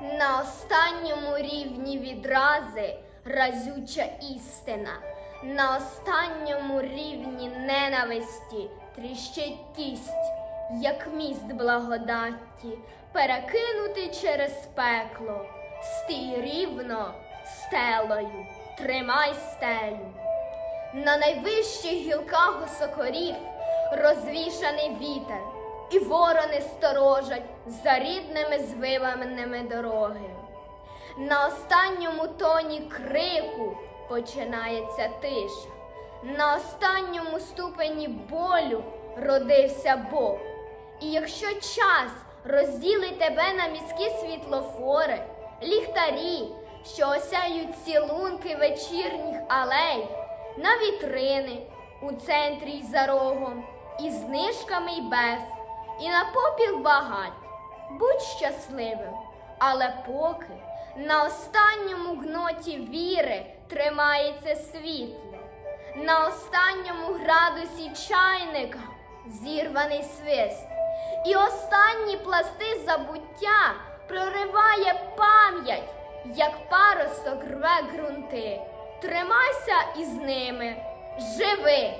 На останньому рівні відрази разюча істина. На останньому рівні ненависті тріщить кість, як міст благодатті, перекинути через пекло. Стій рівно стелою, тримай стелю. На найвищих гілках осокорів розвішаний вітер, і ворони сторожать за рідними звиваними дороги. На останньому тоні крику починається тиша. На останньому ступені болю родився Бог. І якщо час розділить тебе на міські світлофори, ліхтарі, що осяють цілунки вечірніх алей, на вітрини у центрі й за рогом, і знижками й без, і на попіл багать. Будь щасливим, але поки на останньому гноті віри тримається світло, на останньому градусі чайника зірваний свист, і останні пласти забуття прориває пам'ять, як паросток рве ґрунти. Тримайся із ними, живи,